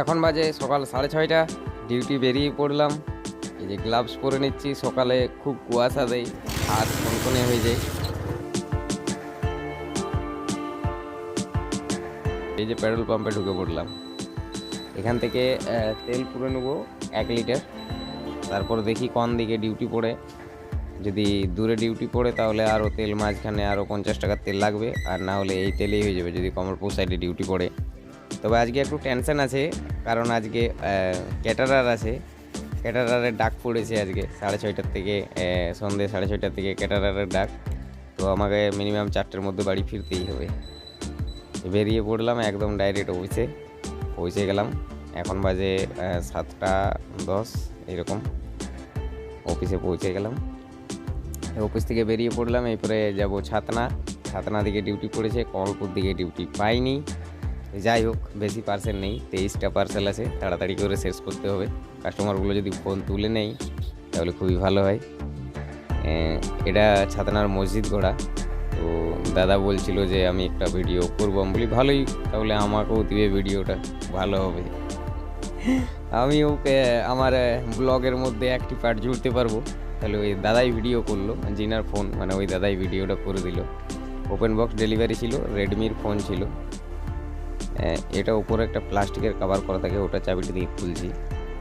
এখন বাজে সকাল সাড়ে ছয়টা, ডিউটি বেরিয়ে পড়লাম। এই যে গ্লাভস পরে নিচ্ছি, সকালে খুব কুয়াশা দেয়, হাত কনকনে হয়ে যায়। এই যে পেট্রোল পাম্পে ঢুকে পড়লাম। এখান থেকে তেল পুরে নেব এক লিটার। তারপর দেখি কোন দিকে ডিউটি পড়ে। যদি দূরে ডিউটি পড়ে, তাহলে আরও তেল মাঝখানে আরও পঞ্চাশ টাকার তেল লাগবে। আর না হলে এই তেলেই হয়ে যাবে, যদি কমরপুর সাইডে ডিউটি পড়ে। তবে আজকে একটু টেনশন আছে কারণ আজকে ক্যাটারার আছে। ক্যাটারারের ডাক পড়েছে আজকে সাড়ে ছয়টার থেকে আহ, সন্ধ্যে সাড়ে ছয়টার থেকে ক্যাটারারের ডাক। তো আমাকে মিনিমাম চারটের মধ্যে বাড়ি ফিরতেই হবে। বেরিয়ে পড়লাম একদম ডাইরেক্ট অফিসে পৌঁছে গেলাম। এখন বাজে সাতটা দশ এরকম। অফিসে পৌঁছে গেলাম। অফিস থেকে বেরিয়ে পড়লাম। এরপরে যাব ছাতনা। ছাতনা দিকে ডিউটি পড়েছে। কমলপুর দিকে ডিউটি পাইনি। যাই হোক, বেশি পার্সেল নেই, তেইশটা পার্সেল আছে, তাড়াতাড়ি করে শেষ করতে হবে। কাস্টমারগুলো যদি ফোন তুলে নেই তাহলে খুবই ভালো হয়। এটা ছাতনার মসজিদ ঘোড়া। তো দাদা বলছিল যে, আমি একটা ভিডিও করব। আমি বলি, ভালোই, তাহলে আমাকেও দিবে ভিডিওটা ভালো হবে। আমি ওকে, আমার ব্লগের মধ্যে একটি পার্ট জুড়তে পারব। তাহলে ওই দাদাই ভিডিও করল, জিনার ফোন মানে ওই দাদাই ভিডিওটা করে দিল। ওপেন বক্স ডেলিভারি ছিল রেডমির ফোন ছিল। এটা উপরে একটা প্লাস্টিকের কভার করা থাকে, ওটা চাবিটা দিয়ে খুলছি।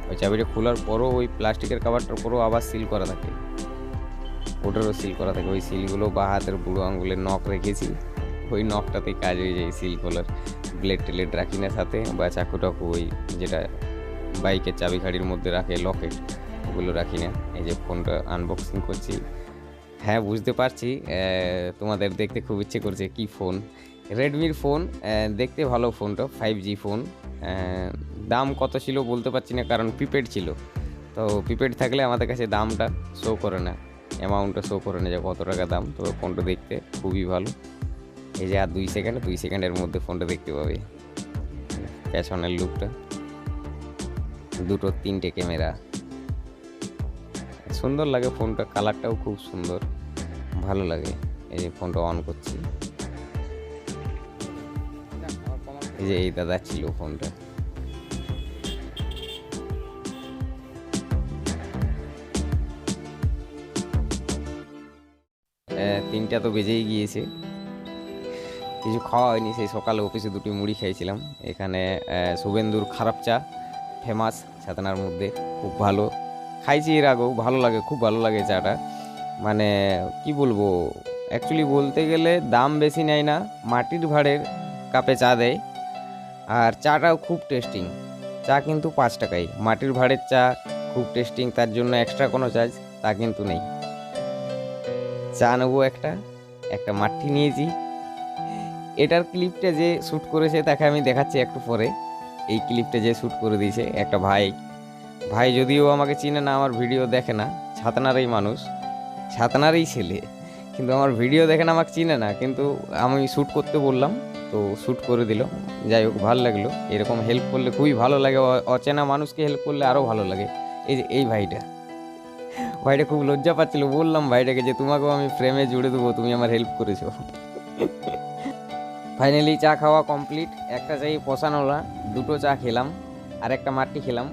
ওই চাবিটা খোলার পরও ওই প্লাস্টিকের কাভারটার পরও আবার সিল করা থাকে। ওটারও সিল করা থাকে। ওই সিলগুলো বা হাতের বুড়ো আঙুলের নখ রেখেছি। ওই নখটাতেই কাজ হয়ে যায় সিল খোলার। ব্লেড টেলেড রাখি না সাথে, বা চাকু টাকু ওই যেটা বাইকের চাবি খাড়ির মধ্যে রাখে লকেট ওগুলো রাখি না। এই যে ফোনটা আনবক্সিং করছি। হ্যাঁ বুঝতে পারছি। তোমাদের দেখতে খুব ইচ্ছে করছে, কি ফোন রেডমির ফোন দেখতে ভালো ফোনটা ফাইভ জি ফোন দাম কত ছিল বলতে পারছি না, কারণ প্রিপেড ছিল। তো প্রিপেড থাকলে আমাদের কাছে দামটা শো করে না। অ্যামাউন্টটা শো করে না যে কত টাকা দাম। তো ফোনটা দেখতে খুবই ভালো। এই যে আর দুই সেকেন্ড দুই সেকেন্ডের মধ্যে ফোনটা দেখতে পাবে। পেছনের লুকটা দুটো তিনটে ক্যামেরা সুন্দর লাগে ফোনটা কালারটাও খুব সুন্দর। ভালো লাগে। এই যে ফোনটা অন করছি। এই যে এই দাদা ছিল ফোনটা। তিনটা তো বেজেই গিয়েছে। কিছু খাওয়া হয়নি, সেই সকালে অফিসে দুটি মুড়ি খেয়েছিলাম এখানে শুভেন্দুর খারাপ চা, ফেমাস ছাতনার মধ্যে, খুব ভালো। খাইছি এর আগেও, ভালো লাগে, খুব ভালো লাগে চাটা। মানে কি বলব অ্যাকচুয়ালি বলতে গেলে দাম বেশি নেয় না, মাটির ভাড়ের কাপে চা দেয়। আর চাটাও খুব টেস্টিং চা কিন্তু পাঁচ টাকাই। মাটির ভাড়ের চা খুব টেস্টিং তার জন্য এক্সট্রা কোনো চার্জ তা কিন্তু নেই। চা নেব একটা একটা মাঠি নিয়েছি। এটার ক্লিপটা যে শ্যুট করেছে তাকে আমি দেখাচ্ছি একটু পরে। এই ক্লিপটা যে শ্যুট করে দিয়েছে একটা ভাই। ভাই যদিও আমাকে চিনে না, আমার ভিডিও দেখে না। ছাতনারই মানুষ। ছাতনারই ছেলে। কিন্তু আমার ভিডিও দেখে না আমাকে চিনে না, কিন্তু আমি শ্যুট করতে বললাম, তো শ্যুট করে দিল। যাই হোক, ভালো লাগল। এরকম হেল্প করলে খুবই ভালো লাগে। অচেনা মানুষকে হেল্প করলে আরও ভালো লাগে। এই যে, এই ভাইটা। ভাইটা খুব লজ্জা পাচ্ছিল। বললাম ভাইটাকে যে, তোমাকেও আমি ফ্রেমে জুড়ে দেবো, তুমি আমার হেল্প করেছ। ফাইনালি চা খাওয়া কমপ্লিট একটা চাই পশানো না, দুটো চা খেলাম, আর একটা মাটি খেলাম।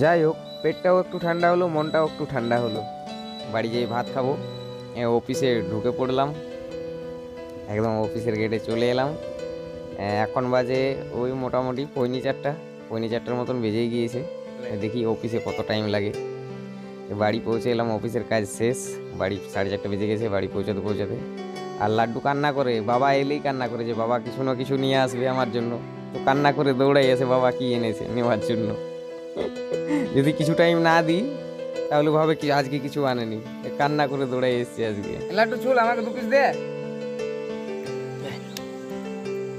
যাই হোক, পেটটাও একটু ঠান্ডা হলো, মনটাও একটু ঠান্ডা হলো। বাড়ি যেয়ে ভাত খাব। অফিসে ঢুকে পড়লাম। একদম অফিসের গেটে চলে এলাম। এখন বাজে ওই মোটামুটি পৈনি চারটা। পৈনি চারটার মতন বেজেই গিয়েছে। দেখি অফিসে কত টাইম লাগে। বাড়ি পৌঁছে এলাম, অফিসের কাজ শেষ। বাড়ি সাড়ে চারটা বেজে গেছে, বাড়ি পৌঁছাতে পৌঁছাতে। আর লাড্ডু কান্না করে, বাবা এলেই কান্না করে যে, বাবা, কিছু না কিছু নিয়ে আসবে আমার জন্য। তো কান্না করে দৌড়াই এসে, বাবা, কি এনেছে নেওয়ার জন্য? যদি কিছু টাইম না দিই তাহলে ভাবে কি আজকে কিছু আনেনি কান্না করে দৌড়াই এসছে আজকে। লাড্ডু চুল আমাকে দু পিস দে।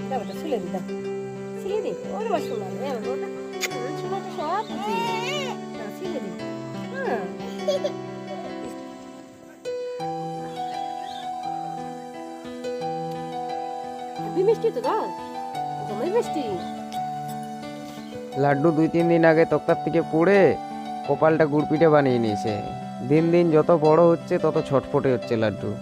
হ্যাঁ ছিলে দি হেভি মিষ্টি তো দাও। মিষ্টি। লাড্ডু দুই তিন দিন আগে তক্তার থেকে পড়ে কপালটা গুড়পিঠে বানিয়ে নিয়েছে। দিন দিন যত বড় হচ্ছে, তত ছটফটে হচ্ছে লাড্ডু।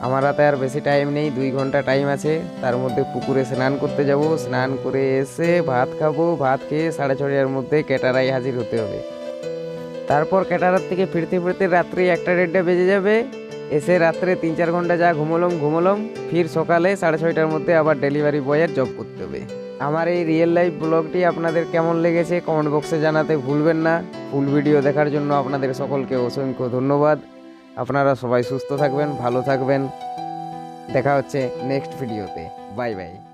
আমার হাতে আর বেশি টাইম নেই, দুই ঘণ্টা টাইম আছে। তার মধ্যে পুকুরে স্নান করতে যাব। স্নান করে এসে ভাত খাব। ভাত খেয়ে সাড়ে ছটার মধ্যে ক্যাটারাই হাজির হতে হবে। তারপর ক্যাটারার থেকে ফিরতে ফিরতে রাত্রি একটা দেড়টা বেজে যাবে। এসে রাত্রে তিন চার ঘণ্টা যা ঘুমলম ঘুমলম। ফির সকালে সাড়ে ছয়টার মধ্যে আবার ডেলিভারি বয়ের জব করতে হবে। আমার এই রিয়েল লাইফ ব্লগটি আপনাদের কেমন লেগেছে কমেন্ট বক্সে জানাতে ভুলবেন না। ফুল ভিডিও দেখার জন্য আপনাদের সকলকে অসংখ্য ধন্যবাদ। আপনারা সবাই সুস্থ থাকবেন, ভালো থাকবেন। দেখা হচ্ছে নেক্সট ভিডিওতে বাই বাই